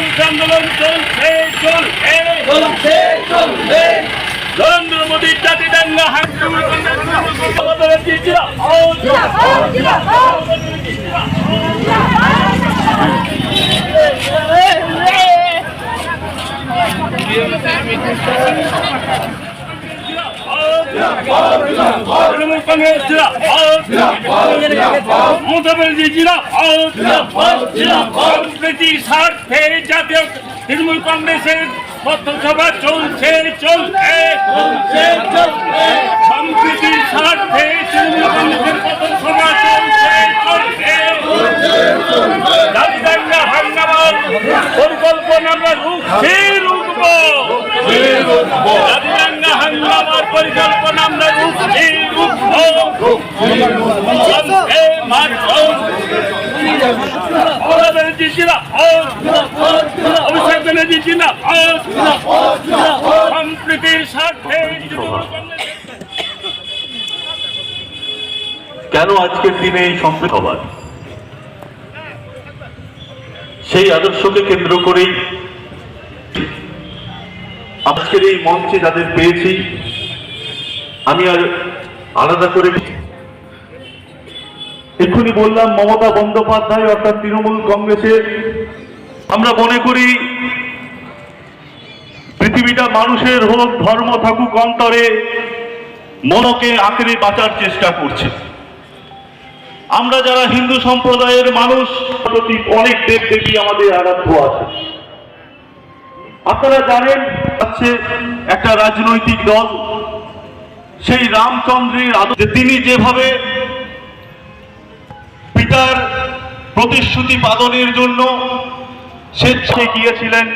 আন্দোলন চলছে চলছে। চলছে চলছে। নরেন্দ্র মোদীর জাতি দাঙ্গা হাঙ্গামা তৃণমূল কংগ্রেসের পথসভা চলছে চলছে পরিকল্পনা কেন আজকের দিনে এই সম্প্রীত হবার সেই আদর্শকে কেন্দ্র করেই আজকের এই মঞ্চে যাদের পেয়েছি, আমি আর আলাদা করে এক্ষুনি বললাম, মমতা বন্দ্যোপাধ্যায় অর্থাৎ তৃণমূল কংগ্রেসের, আমরা মনে করি পৃথিবীটা মানুষের হোক, ধর্ম থাকুক, অন্তরে মনকে আঁকড়ে বাঁচার চেষ্টা করছে। আমরা যারা হিন্দু সম্প্রদায়ের মানুষ, প্রতি অনেক দেব দেবী আমাদের আরাধ্য আছে আপনারা জানেন আছে একটা রাজনৈতিক দল। সেই রামচন্দ্রের আদর্শ তিনি যেভাবে পিতার প্রতিশ্রুতি পালনের জন্য স্বেচ্ছায় গিয়েছিলেন,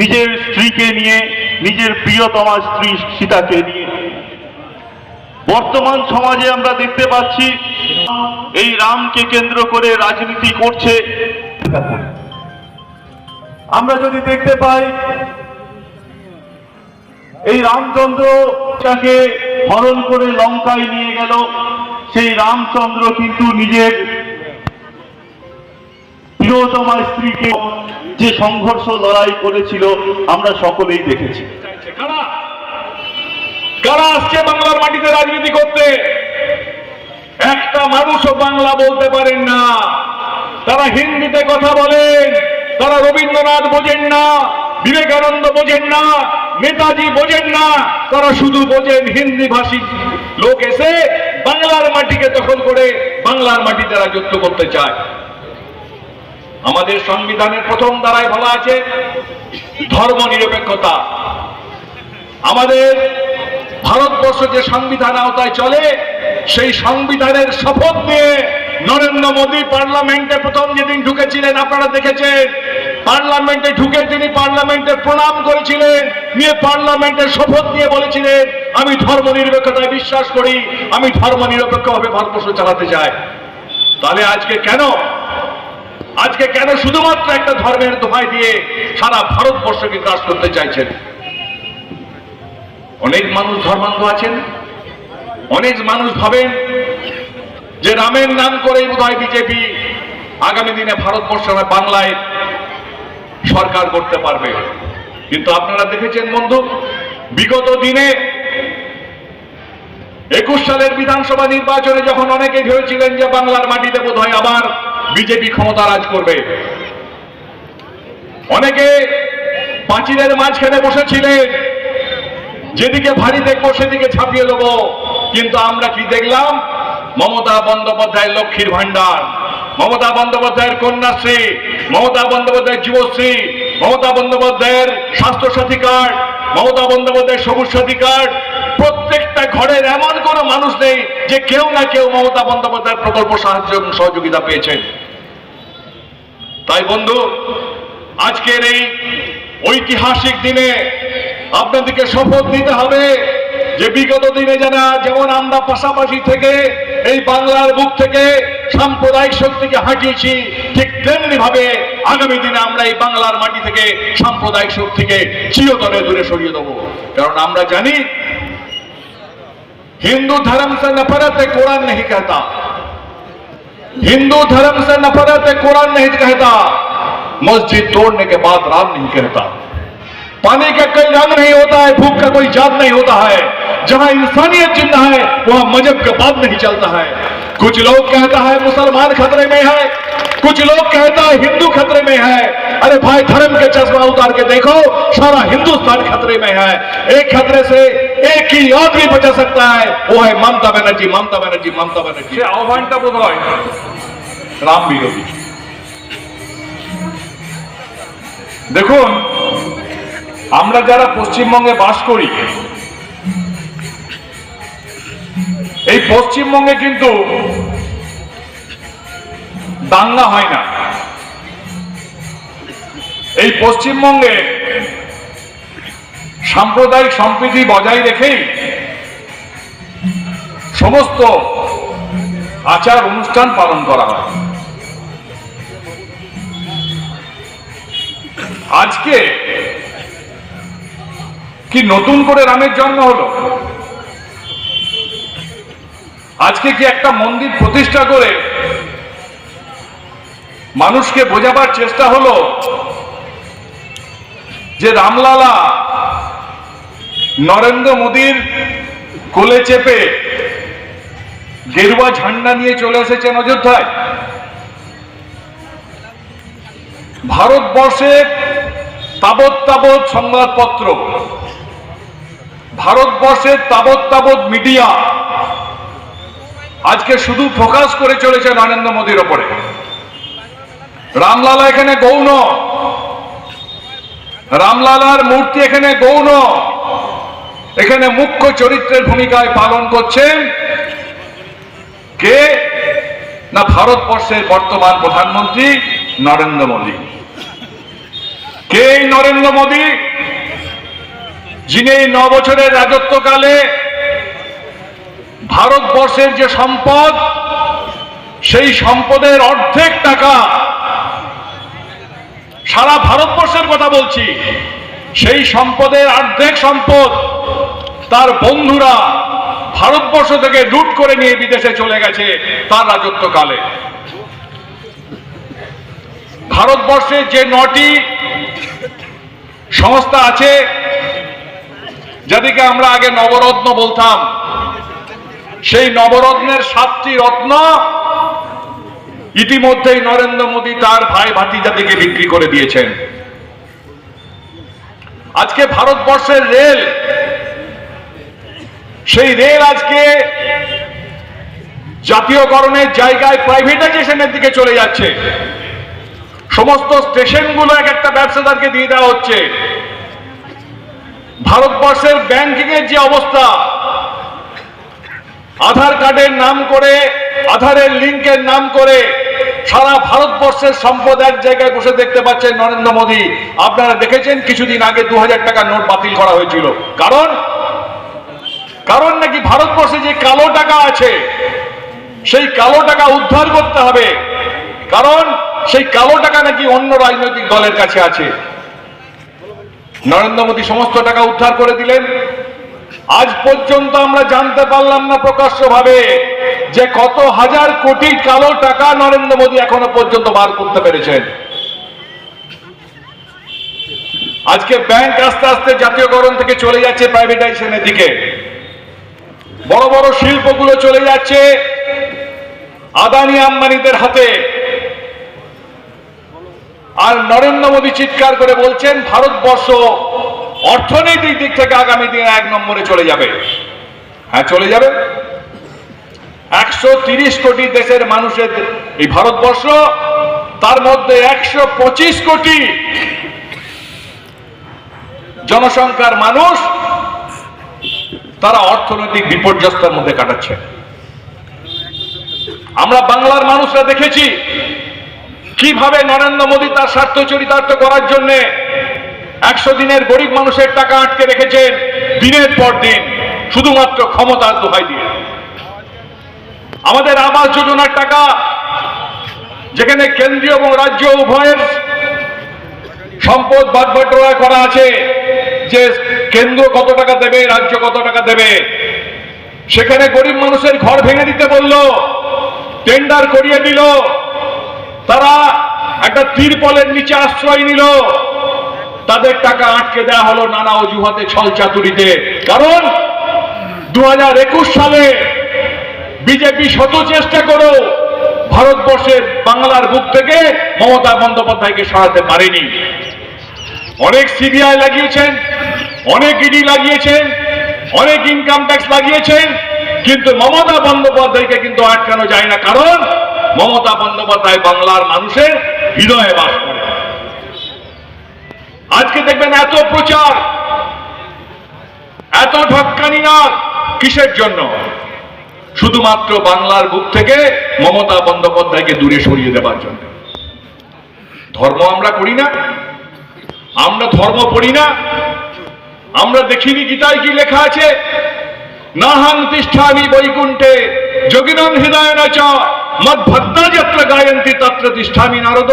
নিজের স্ত্রীকে নিয়ে, নিজের প্রিয়তমা স্ত্রী সীতাকে নিয়ে। বর্তমান সমাজে আমরা দেখতে পাচ্ছি, এই রামকে কেন্দ্র করে রাজনীতি করছে। আমরা যদি দেখতে পাই এই রামচন্দ্র তাকে হরণ করে লঙ্কায় নিয়ে গেল। সেই রামচন্দ্র কিন্তু নিজের প্রিয়তমা স্ত্রীকে যে সংঘর্ষ লড়াই করেছিল, আমরা সকলেই দেখেছি। কারা? আসছে বাংলার মাটিতে রাজনীতি করতে? একটা মানুষও বাংলা বলতে পারেন না। তারা হিন্দিতে কথা বলেন, তারা রবীন্দ্রনাথ বোঝেন না, বিবেকানন্দ বোঝেন না। নেতাজি বোঝেন না, তারা শুধু বোঝেন হিন্দি ভাষী লোক এসে বাংলার মাটিকে দখল করে বাংলার মাটি তারা রাজত্ব করতে চায়। আমাদের সংবিধানের প্রথম দ্বারায় বলা আছে ধর্ম নিরপেক্ষতা। আমাদের ভারতবর্ষ যে সংবিধান আওতায় চলে, সেই সংবিধানের শপথ নিয়ে নরেন্দ্র মোদী পার্লামেন্টে প্রথম যেদিন ঢুকেছিলেন, আপনারা দেখেছেন পার্লামেন্টে ঢুকে তিনি পার্লামেন্টে প্রণাম করেছিলেন, নিয়ে পার্লামেন্টের শপথ নিয়ে বলেছিলেন, আমি ধর্ম নিরপেক্ষতায় বিশ্বাস করি, আমি ধর্ম নিরপেক্ষভাবে ভারতবর্ষ চালাতে চাই। তাহলে আজকে কেন? আজকে কেন শুধুমাত্র একটা ধর্মের দোহাই দিয়ে সারা ভারতবর্ষকে গ্রাস করতে চাইছেন? অনেক মানুষ ধর্মান্ধ আছেন, অনেক মানুষ ভাবেন যে রামের নাম করেই বোধহয় বিজেপি আগামী দিনে ভারতবর্ষ বাংলায় সরকার করতে পারবে। কিন্তু আপনারা দেখেছেন বন্ধু, বিগত দিনে একুশ সালের বিধানসভা নির্বাচনে যখন অনেকে ভেবেছিলেন যে বাংলার মাটিতে বোধহয় আবার বিজেপি ক্ষমতা রাজ করবে, অনেকে পাঁচিলের মাঝখানে বসেছিলেন, যেদিকে ভারী দেখব সেদিকে ছাপিয়ে দেবো। কিন্তু আমরা কি দেখলাম? মমতা বন্দ্যোপাধ্যায়ের লক্ষ্মীর ভান্ডার মমতা বন্দ্যোপাধ্যায়ের কন্যাশ্রী, মমতা বন্দ্যোপাধ্যায়ের যুবশ্রী, মমতা বন্দ্যোপাধ্যায়ের স্বাস্থ্যসাথী কার্ড, মমতা বন্দ্যোপাধ্যায়ের সবুজ সাথী কার্ড, প্রত্যেকটা ঘরের এমন কোনো মানুষ নেই যে কেউ না কেউ মমতা বন্দ্যোপাধ্যায়ের প্রকল্প সাহায্য এবং সহযোগিতা পেয়েছেন তাই বন্ধু, আজকের এই ঐতিহাসিক দিনে আপনাদেরকে শপথ নিতে হবে যে বিগত দিনে যারা যেমন আমরা পাশাপাশি থেকে এই বাংলার বুক থেকে সাম্প্রদায়িক শক্তিকে হাঁটিয়েছি ঠিক তেমনি ভাবে আগামী দিনে আমরা এই বাংলার মাটি থেকে সাম্প্রদায়িক শক্তিকে চিরতরে দূরে সরিয়ে দেবো কারণ আমরা জানি हिंदू धर्म से नफरत है कुरान नहीं कहता हिंदू धर्म से नफरत है कुरान नहीं कहता मस्जिद तोड़ने के बाद राम नहीं कहता पानी का कोई रंग नहीं होता है भूख का कोई जात नहीं होता है जहां इंसानियत जिंदा है वहां मजहब का बात नहीं चलता है कुछ लोग कहता है मुसलमान खतरे में है कुछ लोग कहता है हिंदू खतरे में है अरे भाई धर्म के चश्मा उतार के देखो सारा हिंदुस्तान खतरे में है एक खतरे से एक ही आदमी बचा सकता है वो है ममता बनर्जी ममता बनर्जी ममता बनर्जी সে আহ্বানটা বোধ হয় রাম বিরোধী দেখুন আমরা যারা পশ্চিমবঙ্গে বাস করি এই পশ্চিমবঙ্গে কিন্তু দাঙ্গা হয় না। এই পশ্চিমবঙ্গে সাম্প্রদায়িক সম্প্রীতি বজায় রেখেই সমস্ত আচার অনুষ্ঠান পালন করা হয়। আজকে কি নতুন করে রামের জন্ম হলো? আজকে কি একটা মন্দির প্রতিষ্ঠা করে মানুষকে বোঝাবার চেষ্টা হলো যে রামলালা নরেন্দ্র মোদীর কোলে চেপে গেরুয়া ঝান্ডা নিয়ে চলে এসেছেন অযোধ্যায়? ভারতবর্ষের তাবৎ তাবৎ সংবাদপত্র ভারতবর্ষের তাবৎ তাবৎ মিডিয়া আজকে শুধু ফোকাস করে চলেছে নরেন্দ্র মোদীর ওপরে। রামলালা এখানে গৌণ। রামলালার মূর্তি এখানে গৌণ। এখানে মুখ্য চরিত্রের ভূমিকায় পালন করছেন কে? না, ভারতবর্ষের বর্তমান প্রধানমন্ত্রী নরেন্দ্র মোদী। কে নরেন্দ্র মোদী? যিনি এই ন বছরের রাজত্বকালে ভারতবর্ষের যে সম্পদ, সেই সম্পদের অর্ধেক টাকা সারা ভারতবর্ষের কথা বলছি। সেই সম্পদের অর্ধেক সম্পদ তার বন্ধুরা ভারতবর্ষ থেকে লুট করে নিয়ে বিদেশে চলে গেছে তার রাজত্বকালে। ভারতবর্ষে যে নটি সংস্থা আছে যাদেরকে আমরা আগে নবরত্ন বলতাম সেই নবরত্নের সাতটি রত্ন ইতিমধ্যেই নরেন্দ্র মোদী তার ভাই ভাতিজাদিকে বিক্রি করে দিয়েছেন। আজকে ভারতবর্ষের রেল, সেই রেল আজকে জাতীয়করণের জায়গায় প্রাইভেটাইজেশনের দিকে চলে যাচ্ছে। সমস্ত স্টেশনগুলো এক একটা ব্যবসাদারকে দিয়ে দেওয়া হচ্ছে। ভারতবর্ষের ব্যাংকিং এর যে অবস্থা আধার কার্ডের নাম করে, আধারের লিঙ্কের নাম করে সারা ভারতবর্ষের সম্পদ এক জায়গায় বসে দেখতে পাচ্ছেন নরেন্দ্র মোদী। আপনারা দেখেছেন কিছুদিন আগে দু হাজার টাকার নোট বাতিল করা হয়েছিল। কারণ? কারণ নাকি ভারতবর্ষে যে কালো টাকা আছে, সেই কালো টাকা উদ্ধার করতে হবে। কারণ? সেই কালো টাকা নাকি অন্য রাজনৈতিক দলের কাছে আছে। নরেন্দ্র মোদী সমস্ত টাকা উদ্ধার করে দিলেন। আজ পর্যন্ত আমরা জানতে পারলাম না প্রকাশ্যভাবে যে কত হাজার কোটি কালো টাকা নরেন্দ্র মোদী এখনও পর্যন্ত বার করতে পেরেছেন। আজকে ব্যাংক আস্তে আস্তে জাতীয়করণ থেকে চলে যাচ্ছে প্রাইভেটাইজেশনের দিকে। বড় বড় শিল্পগুলো চলে যাচ্ছে আদানি আম্বানিদের হাতে। আর নরেন্দ্র মোদী চিৎকার করে বলছেন, ভারতবর্ষ অর্থনৈতিক দিক থেকে আগামী দিনে এক নম্বরে চলে যাবে। হ্যাঁ চলে যাবে। একশো কোটি দেশের মানুষের এই ভারতবর্ষ, তার মধ্যে একশো পঁচিশ কোটি জনসংখ্যার মানুষ তারা অর্থনৈতিক বিপর্যস্তের মধ্যে কাটাচ্ছে। আমরা বাংলার মানুষরা দেখেছি, কীভাবে নরেন্দ্র মোদী তার স্বার্থ চরিতার্থ করার জন্য একশো দিনের গরিব মানুষের টাকা আটকে রেখেছেন দিনের পর দিন, শুধুমাত্র ক্ষমতার দোহাই দিয়ে। আমাদের আবাস যোজনার টাকা, যেখানে কেন্দ্রীয় এবং রাজ্য উভয়ের সম্পদ বাটবাটোয়ারা করা আছে, যে কেন্দ্র কত টাকা দেবে, রাজ্য কত টাকা দেবে, সেখানে গরিব মানুষের ঘর ভেঙে দিতে বলল টেন্ডার করিয়ে দিল, তারা একটা তিরপলের নিচে আশ্রয় নিল তাদের টাকা আটকে দেওয়া হলো নানা অজুহাতে ছল চাতুরিতে। কারণ দু হাজার একুশ সালে বিজেপি শত চেষ্টা করো ভারতবর্ষের বাংলার বুক থেকে মমতা বন্দ্যোপাধ্যায়কে সরাতে পারেনি। অনেক সিবিআই লাগিয়েছেন, অনেক ইডি লাগিয়েছেন, অনেক ইনকাম ট্যাক্স লাগিয়েছেন, কিন্তু মমতা বন্দ্যোপাধ্যায়কে কিন্তু আটকানো যায় না। কারণ মমতা বন্দ্যোপাধ্যায় বাংলার মানুষের হৃদয়ে বাস করে। আজকে দেখবেন এত প্রচার, এত ঢক্কানি না কিসের জন্য? শুধুমাত্র বাংলার বুক থেকে মমতা বন্দ্যোপাধ্যায়কে দূরে সরিয়ে দেওয়ার জন্য। ধর্ম আমরা করি না, আমরা ধর্ম পড়ি না, আমরা দেখিনি গীতায় কি লেখা আছে? নাহাং তিষ্ঠামি বৈকুণ্ঠে যোগিনং হৃদয় চ মদ ভক্তা যত্র গায়ন্তি তত্র তিষ্ঠামি নারদ।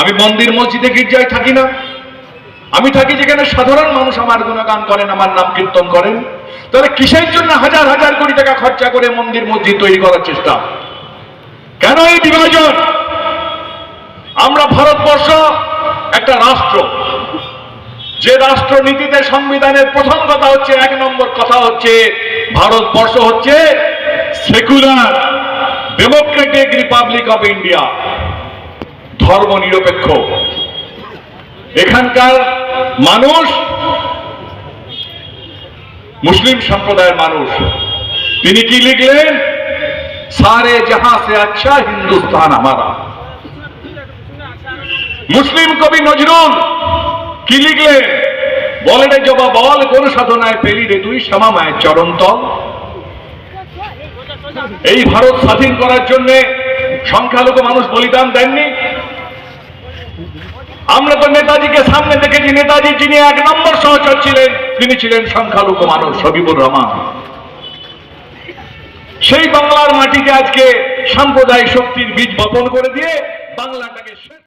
আমি মন্দির মসজিদে গির্জায় থাকি না। আমি থাকি যেখানে সাধারণ মানুষ আমার গুণগান করেন, আমার নাম কীর্তন করেন। তাহলে কিসের জন্য হাজার হাজার কোটি টাকা খরচা করে মন্দির মসজিদ তৈরি করার চেষ্টা? কেন এই বিভাজন? আমরা ভারতবর্ষ একটা রাষ্ট্র। যে রাষ্ট্রনীতিতে সংবিধানের প্রথম কথা হচ্ছে, এক নম্বর কথা হচ্ছে, ভারতবর্ষ হচ্ছে secular, democratic republic of India. ধর্ম নিরপেক্ষ। এখানকার মানুষ, মুসলিম সম্প্রদায়ের মানুষ, তিনি কি লিখলেন? সারে জাহাঁ সে আচ্ছা হিন্দুস্তান আমারা। মুসলিম কবি নজরুল কি লিখলেন? বলে রে জবা বল, গরু সাধনায় পেলি রে তুই, শ্যামা মায়ের চরণ এই ভারত স্বাধীন করার জন্য সংখ্যালঘু মানুষ বলিদান দেননি? আমরা তো নেতাজিকে সামনে দেখেছি। নেতাজি যিনি এক নম্বর সহচর ছিলেন, তিনি ছিলেন সংখ্যালঘু মানুষ সবিবুর রহমান। সেই বাংলার মাটিকে আজকে সাম্প্রদায়িক শক্তির বীজ বপন করে দিয়ে বাংলাটাকে